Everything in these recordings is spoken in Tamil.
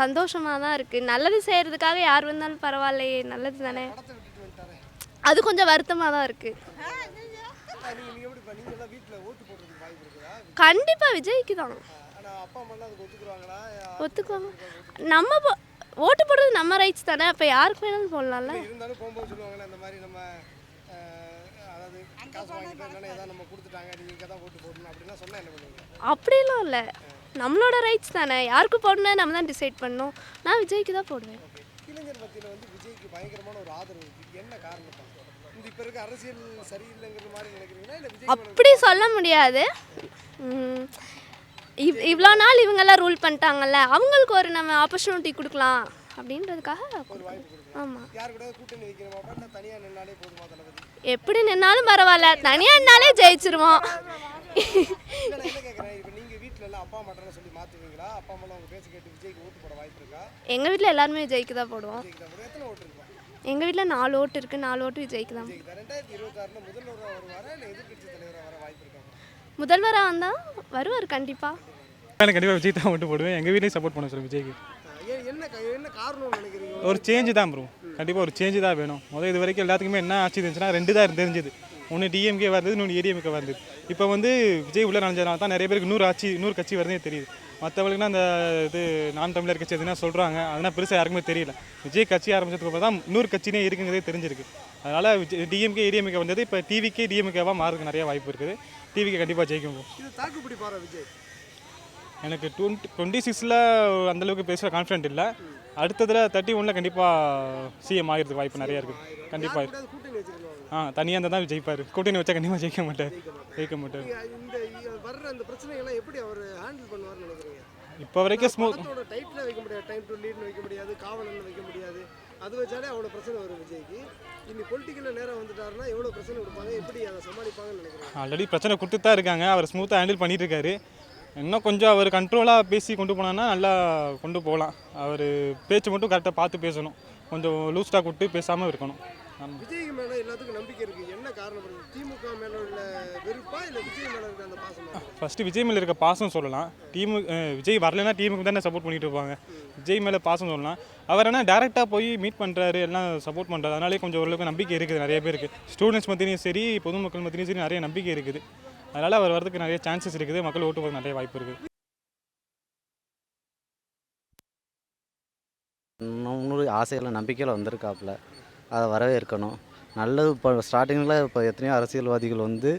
சந்தோஷமாக தான் இருக்குது நல்லது செய்கிறதுக்காக யார் வந்தாலும் பரவாயில்லையே நல்லது தானே. அது கொஞ்சம் வருத்தமாக தான் இருக்குது கண்டிப்பாக விஜய்க்கு தான். ஒத்துக்குவாங்க. நம்ம ஓட்டு போடுறது நம்ம ரைட்ஸ் தானே அப்போ யாருக்கு வேணாலும் போடலாம்ல. அப்படிலாம் இல்லை. நம்மளோட ரைட்ஸ் தானே? யாருக்கு போடணும் நம்ம தான் டிசைட் பண்ணணும். நான் விஜய்க்கு தான் போடுவேன். இளைஞர் மத்தியில் வந்து விஜய்க்கு பயங்கரமான ஒரு ஆதரவு இருக்குது என்ன காரணம் அப்படி சொல்ல முடியாது. இவ் இவ்வளோ நாள் இவங்கெல்லாம் ரூல் பண்ணிட்டாங்கல்ல அவங்களுக்கு ஒரு நம்ம ஆப்பர்ச்சுனிட்டி கொடுக்கலாம் அப்படின்றதுக்காக ஆமாம் எப்படி நின்னாலும் பரவாயில்ல. தனியாக நின்னாலே ஜெயிச்சிருவோம். இல்லை அப்பா அம்மாட்டெல்லாம் சொல்லி மாற்றுவீங்களா அப்பா அம்மாலாம் அவங்க பேச்சு கேட்டு விஜய்க்கு ஓட்டு போட வாய்ப்பு இருக்கா? எங்கள் வீட்டில் எல்லாருமே விஜய்க்கு தான் போடுவோம். விஜய்க்கு தான் போட எத்தனை ஓட்டு இருக்கும் எங்கள் வீட்டில் நாலு ஓட்டு இருக்குது நாலு ஓட்டு விஜய்க்கு தான். விஜய்க்கு தான். ரெண்டாயிரத்தி இருபத்தாறில் முதல்வராக வருவாரா? இல்லை எதிர்க்கட்சி தலைவராக வர வாய்ப்பு இருக்காங்க முதல்வராக வந்தால் வருவார் கண்டிப்பாக எனக்கு கண்டிப்பாக விஜய் தான் ஓட்டு போடுவேன். எங்கள் வீட்லேயும் சப்போர்ட் பண்ண சொல்லுவேன் விஜய்க்கு. என்ன என்ன நினைக்கிறீங்க? ஒரு சேஞ்சு தான் ப்ரோ கண்டிப்பாக ஒரு சேஞ்சு தான் வேணும். முதல் இது வரைக்கும் எல்லாத்துக்குமே என்ன ஆட்சி இருந்துச்சுன்னா ரெண்டு தான் தெரிஞ்சது. ஒன்று டிஎம்கே வருது இன்னொன்று ஏடிஎம்கே வருது இப்போ வந்து விஜய் உள்ள நனைஞ்சதுனால தான் நிறைய பேருக்கு நூறு ஆட்சி நூறு கட்சி வருதே தெரியுது. மற்றவங்களுக்குனா அந்த இது நான் தமிழர் கட்சி எதுனா சொல்கிறாங்க அதெல்லாம் பெருசாக யாருக்குமே தெரியல. விஜய் கட்சி ஆரம்பிச்சதுக்கு அப்புறம் தான் நூறு கட்சினே இருக்குங்கிறதே தெரிஞ்சிருக்கு. அதனால் டிஎம்கே ஏடிஎம்கே வந்தது இப்போ டிவிக்கே டிஎம்கேவாக மாறதுக்கு நிறைய வாய்ப்பு இருக்குது. டிவிக்கு கண்டிப்பாக ஜெயிக்கும் விஜய்? எனக்கு டுவெண்ட்டி டுவெண்ட்டி சிக்ஸில் அந்தளவுக்கு பேசுகிற கான்ஃபிடென்ட் இல்லை. அடுத்ததில் தேர்ட்டி ஒனில் கண்டிப்பாக சிஎம் ஆகிறதுக்கு வாய்ப்பு நிறைய இருக்குது கண்டிப்பாக ஆ தனியாக இருந்தால் தான் ஜெயிப்பார். கூட்டணி வச்சா கண்டிப்பாக ஜெயிக்க மாட்டார். ஜெயிக்க மாட்டார். இந்த வர்ற அந்த பிரச்சனைகள்லாம் எப்படி அவர் ஹேண்டில் பண்ணுவார்னு நினைக்கிறீங்க? இப்போ வரைக்கும் ஸ்மூத் டைட்டில் வைக்க முடியாது டைம் டு லீட்னு வைக்க முடியாது காவலன் வைக்க முடியாது. அது வச்சாலே அவ்வளோ பிரச்சனை வரும் விஜய்க்கு. இனி பொலிட்டிக்கலில் நேரம் வந்துட்டாருன்னா எவ்வளோ பிரச்சனை கொடுப்பாங்க எப்படி அதை சமாளிப்பாங்கன்னு நினைக்கிறீங்க? ஆல்ரெடி பிரச்சனை கொடுத்து தான் இருக்காங்க. அவர் ஸ்மூத்தாக ஹேண்டில் பண்ணிட்டு இருக்காரு இன்னும் கொஞ்சம் அவர் கண்ட்ரோலாக பேசி கொண்டு போனான்னா நல்லா கொண்டு போகலாம். அவர் பேச்சு மட்டும் கரெக்டாக பார்த்து பேசணும். கொஞ்சம் லூஸ்டாக கொடுத்து பேசாமல் இருக்கணும். விஜய்க்கு மேலே எல்லாத்துக்கும் நம்பிக்கை இருக்குது என்ன காரணம்? திமுக மேலே உள்ள வெறுப்பா இல்லை விஜய் மேலே இருக்க அந்த பாசமா ஃபஸ்ட்டு விஜய் மேலே இருக்க பாசம் சொல்லலாம். டீமு விஜய் வரலைன்னா டீமுக்கு தானே சப்போர்ட் பண்ணிட்டு இருப்பாங்க. விஜய் மேலே பாசம் சொல்லலாம். அவர் என்ன டேரெக்டாக போய் மீட் பண்ணுறாரு எல்லாம் சப்போர்ட் பண்ணுறாரு அதனாலே கொஞ்சம் ஓரளவுக்கு நம்பிக்கை இருக்குது நிறைய பேருக்கு. ஸ்டூடெண்ட்ஸ் மத்தியிலையும் சரி பொதுமக்கள் மத்தியிலையும் சரி நிறைய நம்பிக்கை இருக்குது. அதனால் அவர் வரதுக்கு நிறைய சான்சஸ் இருக்குது. மக்கள் ஓட்டு போட நிறைய வாய்ப்பு இருக்குது இன்னொரு ஆசையில் நம்பிக்கையில் வந்திருக்காப்புல. அதை வரவேற்கணும். நல்லது இப்போ ஸ்டார்டிங்கில் இப்போ எத்தனையோ அரசியல்வாதிகள் வந்து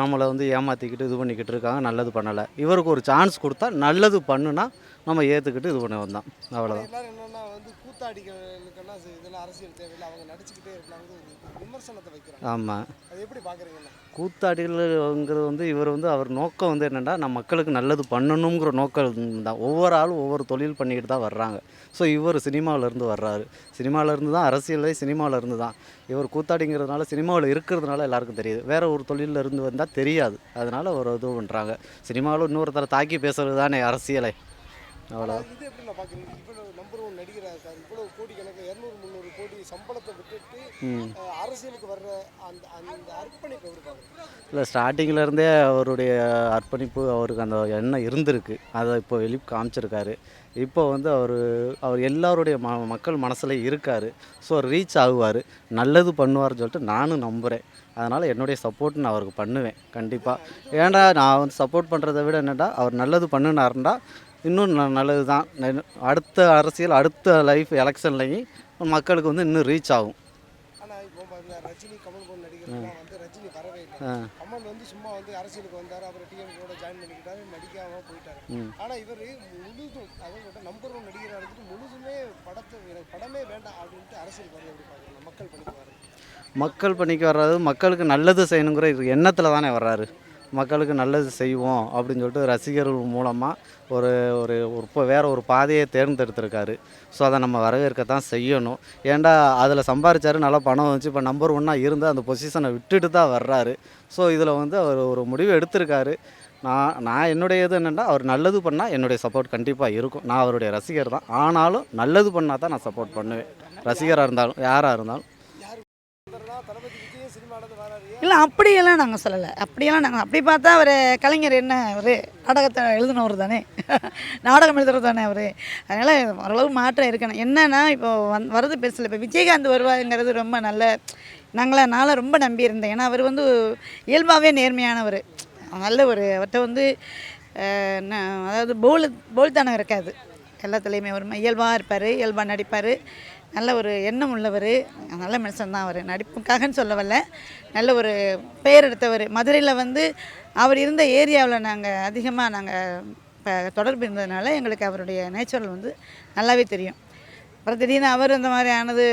நம்மளை வந்து ஏமாற்றிக்கிட்டு இது பண்ணிக்கிட்டு இருக்காங்க நல்லது பண்ணலை. இவருக்கு ஒரு சான்ஸ் கொடுத்தா நல்லது பண்ணுனா நம்ம ஏற்றுக்கிட்டு இது பண்ண வந்தோம் அவ்வளோதான் எல்லாரும் என்னன்னா வந்து கூத்தாடிகளுக்கெல்லாம் சரி, இதெல்லாம் அரசியல் தேவையில்லை. அவங்க நடிச்சுக்கிட்டே இருக்காங்க ஒரு விமர்சனத்தை வைக்கிறாங்க. ஆமாம் அது எப்படி பார்க்குறீங்கண்ணா கூத்தாடிகள்ங்கிறது வந்து இவர் வந்து அவர் நோக்கம் வந்து என்னென்னா நம்ம மக்களுக்கு நல்லது பண்ணணுங்கிற நோக்கம் தான் ஒவ்வொரு ஆளும் ஒவ்வொரு தொழில் பண்ணிக்கிட்டு தான் வர்றாங்க. ஸோ இவர் சினிமாவிலேருந்து வர்றாரு. சினிமாவிலேருந்து தான் அரசியலே சினிமாவிலேருந்து தான். இவர் கூத்தாடிங்கிறதுனால சினிமாவில் இருக்கிறதுனால எல்லாருக்கும் தெரியுது. வேறு ஒரு தொழிலில் இருந்து வந்தால் தெரியாது. அதனால் ஒரு இது பண்ணுறாங்க சினிமாவில் இன்னொருத்தரை தாக்கி பேசுறது தானே அரசியலை. அவ்வளோ இது எப்படி நான் பார்க்குறீங்க இவ்வளோ நம்பர் ஒன் நடிகராக இருக்கார். இவ்வளோ கோடி கணக்கு இரநூறு முந்நூறு கோடி சம்பளத்தை விட்டுட்டு ம். அஹ், அரசியலுக்கு வர்ற அந்த அந்த அர்ப்பணிப்பை எப்படி பார்க்குறீங்க இல்லை ஸ்டார்டிங்லேருந்தே அவருடைய அர்ப்பணிப்பு அவருக்கு அந்த எண்ணம் இருந்திருக்கு. அதை இப்போ வெளி காமிச்சிருக்காரு. இப்போ வந்து அவர் அவர் எல்லாருடைய ம மக்கள் மனசில் இருக்கார். ஸோ ரீச் ஆகுவார். நல்லது பண்ணுவார்னு சொல்லிட்டு நானும் நம்புகிறேன் அதனால் என்னுடைய சப்போர்ட் நான் அவருக்கு பண்ணுவேன். கண்டிப்பாக ஏன்டா நான் வந்து சப்போர்ட் பண்ணுறதை விட என்னடா அவர் நல்லது பண்ணினாருண்டா இன்னும் நல்லது தான் அடுத்த அரசியல் அடுத்த லைஃப் எலெக்ஷன்லையும் மக்களுக்கு வந்து இன்னும் ரீச் ஆகும். ஆனால் இப்போ பாருங்க ரஜினி கமல் போன்ற நடிகர்கள்லாம் வந்து ரஜினி வரவே இல்லை. ஆ. கமல் வந்து சும்மா வந்து அரசியலுக்கு வந்தார் அப்புறம் டிஎம்கோட ஜாயின் பண்ணிக்கிட்டாரு நடிக்காம போயிட்டாரு. ம். ஆனால் இவர் முழுதும் அதாவது நம்பர் ஒன் நடிகராக இருந்துட்டு முழுதுமே படத்தை எனக்கு படமே வேண்டாம் அப்படின்ட்டு அரசியலுக்கு வரது எப்படி பார்க்குறீங்க? மக்கள் பணிக்கு வர்றது. மக்கள் பணிக்கு வர்றது மக்களுக்கு நல்லது செய்யணுங்கிற எண்ணத்தில் தானே வர்றாரு. மக்களுக்கு நல்லது செய்வோம் அப்படின்னு சொல்லிட்டு ரசிகர்கள் மூலமாக ஒரு ஒரு இப்போ வேறு ஒரு பாதையை தேர்ந்தெடுத்திருக்காரு. ஸோ அதை நம்ம வரவேற்கத்தான் செய்யணும். ஏன்டா அதில் சம்பாரிச்சாரு நல்லா பணம் வந்துச்சு இப்போ நம்பர் ஒன்னாக இருந்து அந்த பொசிஷனை விட்டுட்டு தான் வர்றாரு. ஸோ இதில் வந்து அவர் ஒரு முடிவு எடுத்திருக்காரு. நான் நான் என்னுடைய இது என்னென்னா அவர் நல்லது பண்ணால் என்னுடைய சப்போர்ட் கண்டிப்பாக இருக்கும். நான் அவருடைய ரசிகர் தான். ஆனாலும் நல்லது பண்ணால் தான் நான் சப்போர்ட் பண்ணுவேன். ரசிகராக இருந்தாலும் யாராக இருந்தாலும் யார் தளபதி விஜயும் சினிமாவிலேருந்து வராரு இல்லை அப்படியெல்லாம் நாங்கள் சொல்லலை. அப்படியெல்லாம் நாங்கள் அப்படி பார்த்தா அவர் கலைஞர் என்ன அவர் நாடகத்தை எழுதினவர் தானே. நாடகம் எழுதுறது தானே அவர். அதனால் ஓரளவு மாற்றம் இருக்கணும். என்னென்னா இப்போ வந் வரது பெருசில். இப்போ விஜயகாந்த் வருவாருங்கிறது ரொம்ப நல்ல நாங்களாம் நாளாக ரொம்ப நம்பியிருந்தேன் ஏன்னா அவர் வந்து இயல்பாகவே நேர்மையானவர். நல்ல ஒரு அவர்கிட்ட வந்து என்ன, அதாவது போல் போல்தானம் இருக்காது எல்லாத்துலேயுமே ஒரு இயல்பாக இருப்பார் இயல்பாக நடிப்பார். நல்ல ஒரு எண்ணம் உள்ளவர். நல்ல மனுஷன்தான் அவர். நடிப்புக்காகன்னு சொல்ல வரல நல்ல ஒரு பெயர் எடுத்தவர். மதுரையில் வந்து அவர் இருந்த ஏரியாவில் நாங்கள் அதிகமாக நாங்கள் இப்போ தொடர்பு இருந்ததுனால எங்களுக்கு அவருடைய நேச்சுரல் வந்து நல்லாவே தெரியும். அப்புறம் திடீர்னு அவர் இந்த மாதிரி ஆனது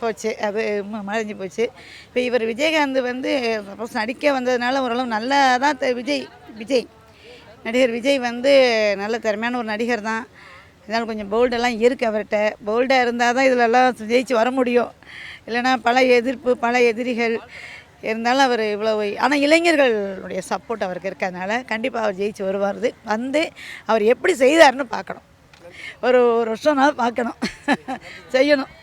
போச்சு. அது மறைஞ்சு போச்சு. இப்போ இவர் விஜயகாந்த் வந்து சப்போஸ் நடிக்க வந்ததுனால ஓரளவு நல்லா தான் விஜய் விஜய். நடிகர் விஜய் வந்து நல்ல திறமையான ஒரு நடிகர் தான் அதனால் கொஞ்சம் போல்டெல்லாம் இருக்குது அவர்கிட்ட. போல்டாக இருந்தால் தான் இதிலெல்லாம் ஜெயிச்சு வர முடியும். இல்லைன்னா பல எதிர்ப்பு பல எதிரிகள் இருந்தாலும் அவர் இவ்வளோ ஆனால் இளைஞர்களுடைய சப்போர்ட் அவருக்கு இருக்கிறதுனால கண்டிப்பாக அவர் ஜெயிச்சு வருவார் வந்து அவர் எப்படி செய்தாருன்னு பார்க்கணும். ஒரு ஒரு வருஷம் நாள் பார்க்கணும். செய்யணும்.